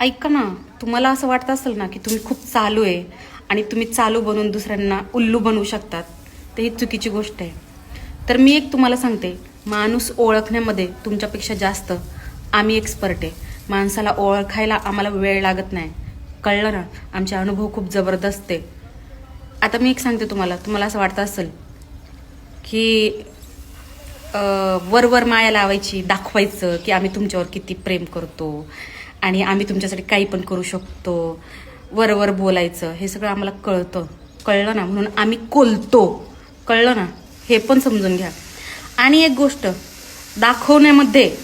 ऐका ना तुम्हाला असं वाटत असेल ना की तुम्ही खूप चालू आहे आणि तुम्ही चालू बनवून दुसऱ्यांना उल्लू बनवू शकतात तर ही चुकीची गोष्ट आहे. तर मी एक तुम्हाला सांगते माणूस ओळखण्यामध्ये तुमच्यापेक्षा जास्त आम्ही एक्सपर्ट आहे. माणसाला ओळखायला आम्हाला वेळ लागत नाही. कळलं ना? आमचे अनुभव खूप जबरदस्त आहे. आता मी एक सांगते तुम्हाला तुम्हाला असं वाटतं असेल की वरवर माया लावायची दाखवायचं की आम्ही तुमच्यावर किती प्रेम करतो. आणि आम्ही तुमच्यासाठी काही पण करू शकतो. वरवर बोलायचं हे सगळं आम्हाला कळतं. कळलं ना? म्हणून आम्ही कोलतो. कळलं ना? हे पण समजून घ्या. आणि एक गोष्ट दाखवण्यामध्ये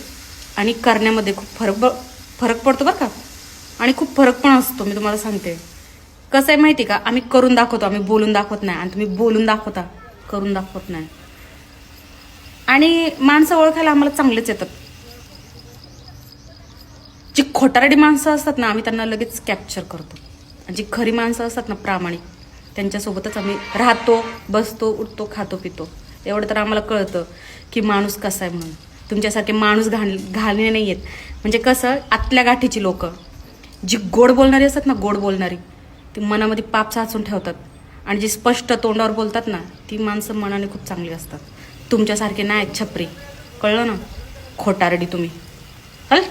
आणि करण्यामध्ये खूप फरक ब- फरक पडतो बरं का? आणि खूप फरक पण असतो मी तुम्हाला सांगते. कसं आहे माहिती का? आम्ही करून दाखवतो आम्ही बोलून दाखवत नाही. आणि तुम्ही बोलून दाखवता करून दाखवत नाही. आणि माणसं ओळखायला आम्हाला चांगलेच येतात. खोटारडी माणसं असतात ना आम्ही त्यांना लगेच कॅप्चर करतो. आणि जी खरी माणसं असतात ना प्रामाणिक त्यांच्यासोबतच आम्ही राहतो बसतो उठतो खातो पितो. एवढं तर आम्हाला कळतं की माणूस कसा आहे म्हणून. तुमच्यासारखे माणूस घाण घालणे नाही आहेत. म्हणजे कसं आतल्या गाठीची लोकं जी गोड बोलणारी असतात ना गोड बोलणारी ती मनामध्ये पाप साचून ठेवतात. आणि जी स्पष्ट तोंडावर बोलतात ना ती माणसं मनाने खूप चांगली असतात. तुमच्यासारखे नाही आहेत छपरी. कळलं ना? खोटारडी तुम्ही. हल